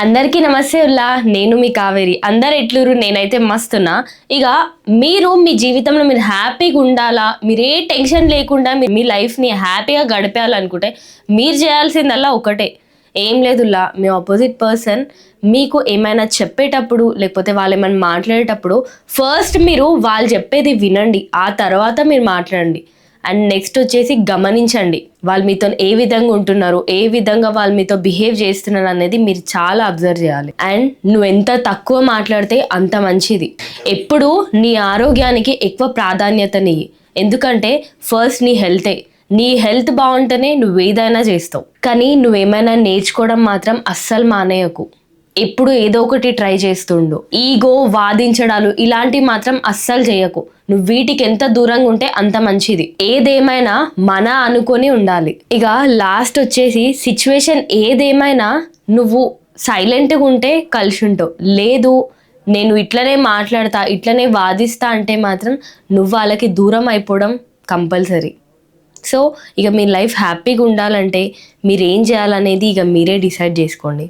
అందరికీ నమస్తే ఉల్లా. నేను మీ కావేరి. అందరు ఎట్లురు నేనైతే మస్తున్నా. ఇక మీరు మీ జీవితంలో మీరు హ్యాపీగా ఉండాలా? మీరు ఏ టెన్షన్ లేకుండా మీ లైఫ్ని హ్యాపీగా గడిపేయాలనుకుంటే మీరు చేయాల్సిందల్లా ఒకటే. ఏం లేదులా మీ ఆపోజిట్ పర్సన్ మీకు ఏమైనా చెప్పేటప్పుడు లేకపోతే వాళ్ళు ఏమైనా మాట్లాడేటప్పుడు ఫస్ట్ మీరు వాళ్ళు చెప్పేది వినండి. ఆ తర్వాత మీరు మాట్లాడండి. అండ్ నెక్స్ట్ వచ్చేసి గమనించండి వాళ్ళు మీతో ఏ విధంగా ఉంటున్నారు ఏ విధంగా వాళ్ళు మీతో బిహేవ్ చేస్తున్నారు అనేది మీరు చాలా అబ్జర్వ్ చేయాలి. అండ్ నువ్వు ఎంత తక్కువ మాట్లాడితే అంత మంచిది. ఎప్పుడు నీ ఆరోగ్యానికి ఎక్కువ ప్రాధాన్యతనియ్యి. ఎందుకంటే ఫస్ట్ నీ హెల్తే నీ హెల్త్ బాగుంటేనే నువ్వు ఏదైనా చేస్తావు. కానీ నువ్వేమైనా నేర్చుకోవడం మాత్రం అస్సలు మానేయకు. ఎప్పుడు ఏదో ఒకటి ట్రై చేస్తుండు. ఈగో వాదించడాలు ఇలాంటివి మాత్రం అస్సలు చేయకు. నువ్వు వీటికి ఎంత దూరంగా ఉంటే అంత మంచిది. ఏదేమైనా మన అనుకొని ఉండాలి. ఇక లాస్ట్ వచ్చేసి సిచ్యువేషన్ ఏదేమైనా నువ్వు సైలెంట్గా ఉంటే కలిసి ఉంటావు లేదు నేను ఇట్లనే మాట్లాడతా ఇట్లనే వాదిస్తా అంటే మాత్రం నువ్వు వాళ్ళకి దూరం అయిపోవడం కంపల్సరీ. సో ఇక మీ లైఫ్ హ్యాపీగా ఉండాలంటే మీరు ఏం చేయాలనేది ఇక మీరే డిసైడ్ చేసుకోండి.